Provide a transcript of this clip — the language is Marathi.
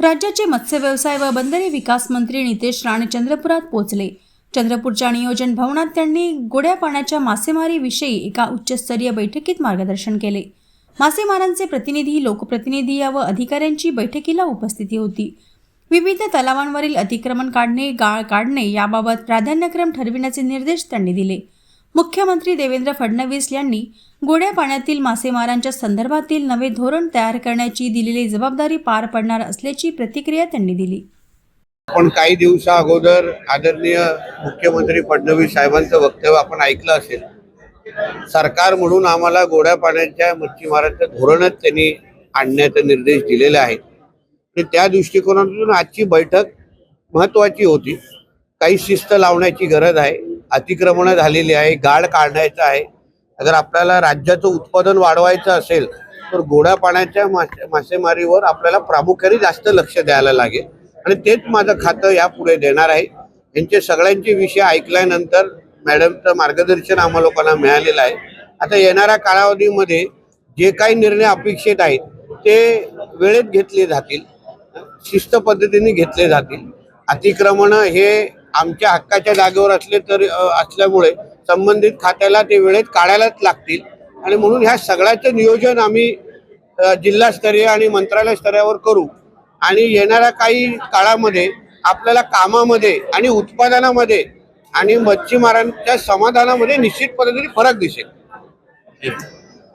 राज्याचे मत्स्य व्यवसाय व बंदरे विकास मंत्री नितेश राणे चंद्रपुरात पोहोचले. चंद्रपूरच्या नियोजन भवनात त्यांनी गोड्या पाण्याच्या मासेमारीविषयी एका उच्चस्तरीय बैठकीत मार्गदर्शन केले. मासेमारांचे प्रतिनिधी लोकप्रतिनिधी व अधिकाऱ्यांची बैठकीला उपस्थिती होती. विविध तलावांवरील अतिक्रमण काढणे गाळ काढणे याबाबत प्राधान्यक्रम ठरविण्याचे निर्देश त्यांनी दिले. मुख्यमंत्री देवेंद्र फडणवीस यांनी गोड्या पाण्यातील मासेमारांच्या संदर्भातील नवे धोरण तयार करण्याची दिलेली जबाबदारी पार पडणार असल्याची प्रतिक्रिया त्यांनी दिली. पण काही दिवसा अगोदर आदरणीय मुख्यमंत्री फडणवीस साहेबांचं वक्तव्य आपण ऐकलं असेल. सरकार म्हणून आम्हाला गोड्या पाण्याच्या मच्छीमारांचं धोरणच त्यांनी आणण्याचे निर्देश दिलेले आहेत. आणि त्या दृष्टिकोनातून आजची बैठक महत्वाची होती. काही शिस्त लावण्याची गरज आहे. अतिक्रमणं झालेली आहे गाळ काढायचं आहे. अगर आपल्याला राज्याचं उत्पादन वाढवायचं असेल तर गोड्या पाण्याच्या मासे मासेमारीवर आपल्याला प्रामुख्याने जास्त लक्ष द्यायला लागेल. आणि तेच माझं खातं यापुढे देणार आहे. यांचे सगळ्यांचे विषय ऐकल्यानंतर मॅडमचं मार्गदर्शन आम्हा लोकांना मिळालेलं आहे. आता येणाऱ्या कालावधीमध्ये जे काही निर्णय अपेक्षित आहेत ते वेळेत घेतले जातील शिस्त पद्धतीने घेतले जातील. अतिक्रमण हे आमच्या हक्काच्या जागेवर असले तर असल्यामुळे संबंधित खात्याला ते वेळेत काढायलाच लागतील. आणि म्हणून ह्या सगळ्याचं नियोजन आम्ही जिल्हास्तरीय आणि मंत्रालय स्तरावर करू. आणि येणाऱ्या काही काळामध्ये आपल्याला कामामध्ये आणि उत्पादनामध्ये आणि मच्छीमारांच्या समाधानामध्ये निश्चित पद्धतीने फरक दिसेल.